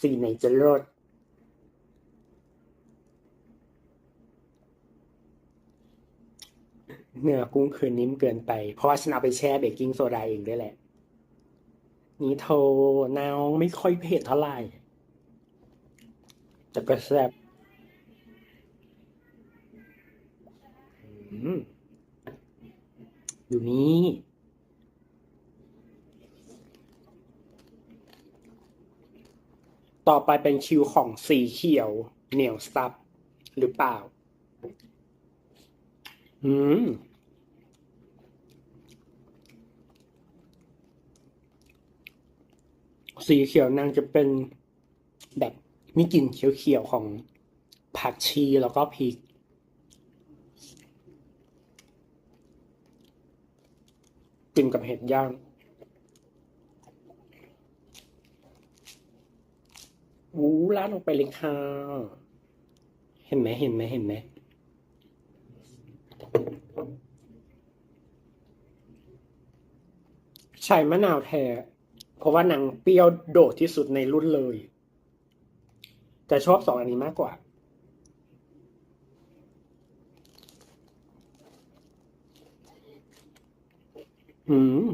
สีไหนจะรสเนื้อกุ้งคืนนิ่มเกินไป เพราะว่าฉันเอาไปแช่เบกกิ้งโซดาเองด้วยแหละ นี่โทน้องไม่ค่อยเผ็ดเท่าไหร่ แต่ก็แซ่บอยู่นี่ ต่อไปเป็นคิวของสีเขียว เหนียวซับ หรือเปล่า อืม สีเขียวนางจะเป็นแบบมีกลิ่นเขียวๆของผักชีแล้วก็พริกกินกับเห็ดย่าง อู้ร้านออกไปเลยค่ะ เห็นไหมเห็นไหมเห็นไหมใช้มะนาวแท้เพราะว่าหนังเปรี้ยวโดดที่สุดในรุ่นเลย แต่ชอบสองอันนี้มากกว่า อืม